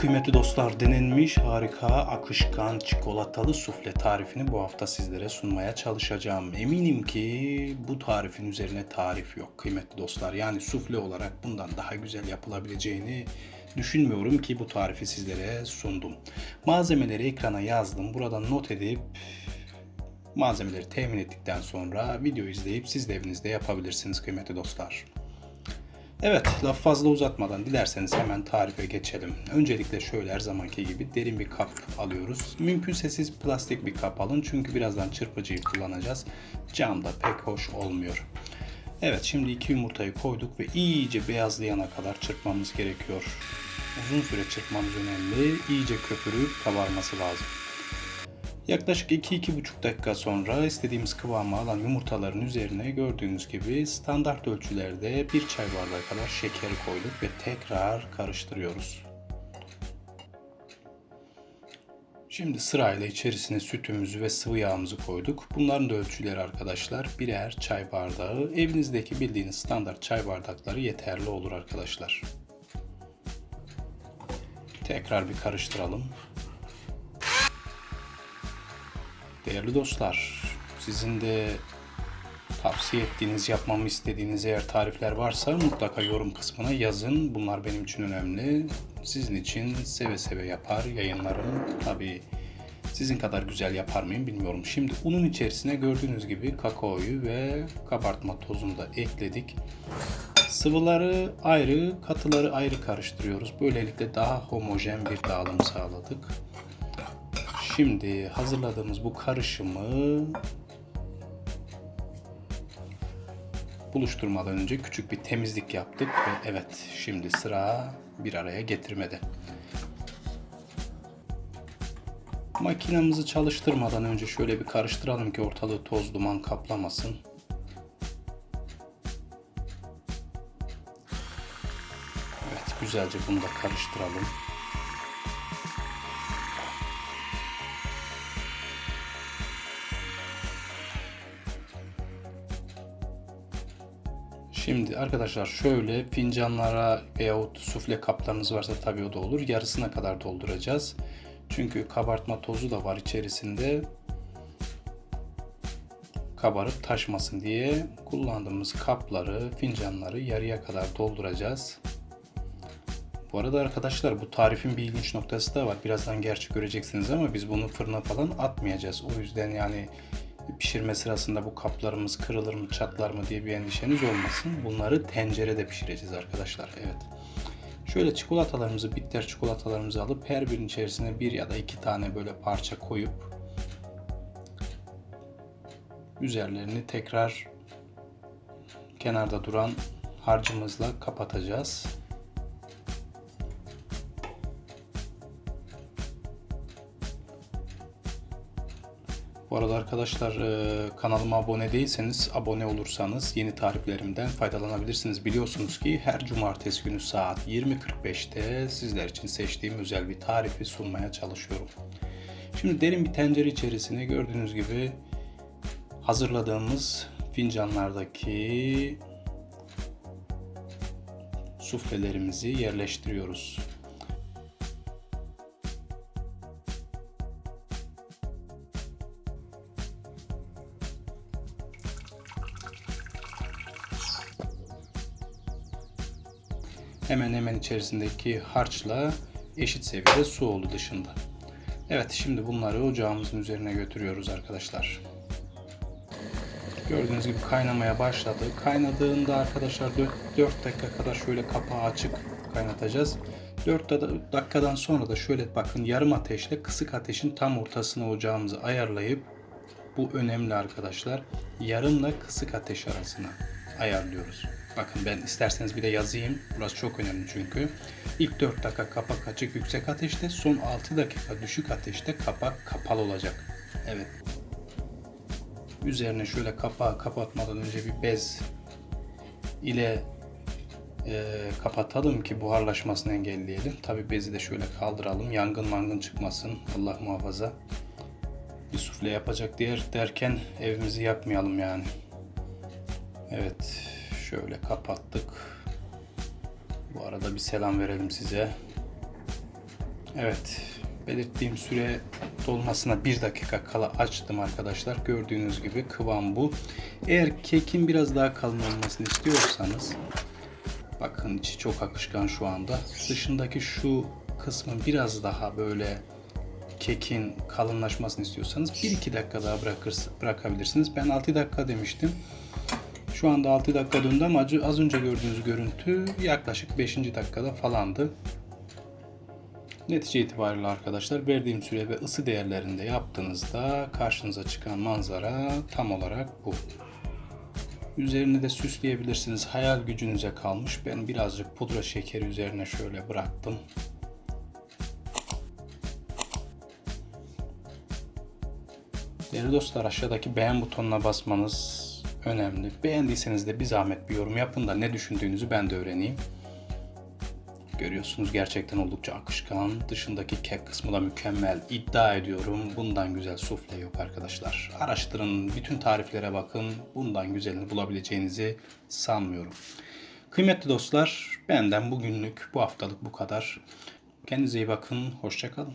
kıymetli dostlar denenmiş harika akışkan çikolatalı sufle tarifini bu hafta sizlere sunmaya çalışacağım. Eminim ki bu tarifin üzerine tarif yok kıymetli dostlar. Yani sufle olarak bundan daha güzel yapılabileceğini düşünmüyorum ki bu tarifi sizlere sundum. Malzemeleri ekrana yazdım. Buradan not edip malzemeleri temin ettikten sonra video izleyip siz de evinizde yapabilirsiniz kıymetli dostlar. Evet, laf fazla uzatmadan dilerseniz hemen tarife geçelim. Öncelikle şöyle her zamanki gibi derin bir kap alıyoruz. Mümkünse siz plastik bir kap alın çünkü birazdan çırpıcıyı kullanacağız. Cam da pek hoş olmuyor. Evet, şimdi iki yumurtayı koyduk ve iyice beyazlayana kadar çırpmamız gerekiyor. Uzun süre çırpmamız önemli. İyice köpürüp kabarması lazım. Yaklaşık 2-2,5 dakika sonra istediğimiz kıvamı alan yumurtaların üzerine gördüğünüz gibi standart ölçülerde bir çay bardağı kadar şeker koyduk ve tekrar karıştırıyoruz. Şimdi sırayla içerisine sütümüzü ve sıvı yağımızı koyduk. Bunların da ölçüleri arkadaşlar birer çay bardağı. Evinizdeki bildiğiniz standart çay bardakları yeterli olur arkadaşlar. Tekrar bir karıştıralım. Değerli dostlar, sizin de tavsiye ettiğiniz, yapmamı istediğiniz eğer tarifler varsa mutlaka yorum kısmına yazın. Bunlar benim için önemli. Sizin için seve seve yapar, yayınlarım. Tabii sizin kadar güzel yapar mıyım bilmiyorum. Şimdi unun içerisine gördüğünüz gibi kakaoyu ve kabartma tozunu da ekledik. Sıvıları ayrı, katıları ayrı karıştırıyoruz. Böylelikle daha homojen bir dağılım sağladık. Şimdi hazırladığımız bu karışımı buluşturmadan önce küçük bir temizlik yaptık ve evet şimdi sıra bir araya getirmede. Makinamızı çalıştırmadan önce şöyle bir karıştıralım ki ortalığı toz duman kaplamasın. Evet güzelce bunu da karıştıralım. Şimdi arkadaşlar şöyle fincanlara veyahut sufle kaplarınız varsa tabii o da olur. Yarısına kadar dolduracağız. Çünkü kabartma tozu da var içerisinde. Kabarıp taşmasın diye kullandığımız kapları, fincanları yarıya kadar dolduracağız. Bu arada arkadaşlar bu tarifin bir ilginç noktası da var. Birazdan gerçi göreceksiniz ama biz bunu fırına falan atmayacağız. O yüzden yani pişirme sırasında bu kaplarımız kırılır mı çatlar mı diye bir endişeniz olmasın. Bunları tencerede pişireceğiz arkadaşlar. Evet. Şöyle çikolatalarımızı, bitter çikolatalarımızı alıp her birinin içerisine bir ya da iki tane böyle parça koyup üzerlerini tekrar kenarda duran harcımızla kapatacağız. Bu arada arkadaşlar e, kanalıma abone değilseniz abone olursanız yeni tariflerimden faydalanabilirsiniz. Biliyorsunuz ki her cumartesi günü saat 20.45'te sizler için seçtiğim özel bir tarifi sunmaya çalışıyorum. Şimdi derin bir tencere içerisine gördüğünüz gibi hazırladığımız fincanlardaki suflelerimizi yerleştiriyoruz. Hemen hemen içerisindeki harçla eşit seviyede su oldu dışında. Evet şimdi bunları ocağımızın üzerine götürüyoruz arkadaşlar. Gördüğünüz gibi kaynamaya başladı. Kaynadığında arkadaşlar 4, 4 dakika kadar şöyle kapağı açık kaynatacağız. 4 dakikadan sonra da şöyle bakın yarım ateşle kısık ateşin tam ortasına ocağımızı ayarlayıp bu önemli arkadaşlar. Yarımla kısık ateş arasına ayarlıyoruz. Bakın ben isterseniz bir de yazayım. Burası çok önemli çünkü. İlk 4 dakika kapak açık yüksek ateşte, son 6 dakika düşük ateşte kapak kapalı olacak. Evet. Üzerine şöyle kapağı kapatmadan önce bir bez ile e, kapatalım ki buharlaşmasını engelleyelim. Tabi bezi de şöyle kaldıralım. Yangın mangın çıkmasın. Allah muhafaza. Bir sufle yapacak diğer derken evimizi yakmayalım yani. Evet. Şöyle kapattık. Bu arada bir selam verelim size. Evet, belirttiğim süre dolmasına bir dakika kala açtım arkadaşlar. Gördüğünüz gibi kıvam bu. Eğer kekin biraz daha kalın olmasını istiyorsanız, bakın içi çok akışkan şu anda. Dışındaki şu kısmı biraz daha böyle kekin kalınlaşmasını istiyorsanız 1-2 dakika daha bırakır, bırakabilirsiniz. Ben 6 dakika demiştim. Şu anda 6 dakika döndü ama az önce gördüğünüz görüntü yaklaşık 5. dakikada falandı. Netice itibariyle arkadaşlar verdiğim süre ve ısı değerlerinde yaptığınızda karşınıza çıkan manzara tam olarak bu. Üzerini de süsleyebilirsiniz. Hayal gücünüze kalmış. Ben birazcık pudra şekeri üzerine şöyle bıraktım. Değerli dostlar aşağıdaki beğen butonuna basmanız önemli. Beğendiyseniz de bir zahmet bir yorum yapın da ne düşündüğünüzü ben de öğreneyim. Görüyorsunuz gerçekten oldukça akışkan. Dışındaki kek kısmı da mükemmel. İddia ediyorum bundan güzel sufle yok arkadaşlar. Araştırın, bütün tariflere bakın. Bundan güzelini bulabileceğinizi sanmıyorum. Kıymetli dostlar, benden bugünlük, bu haftalık bu kadar. Kendinize iyi bakın, hoşçakalın.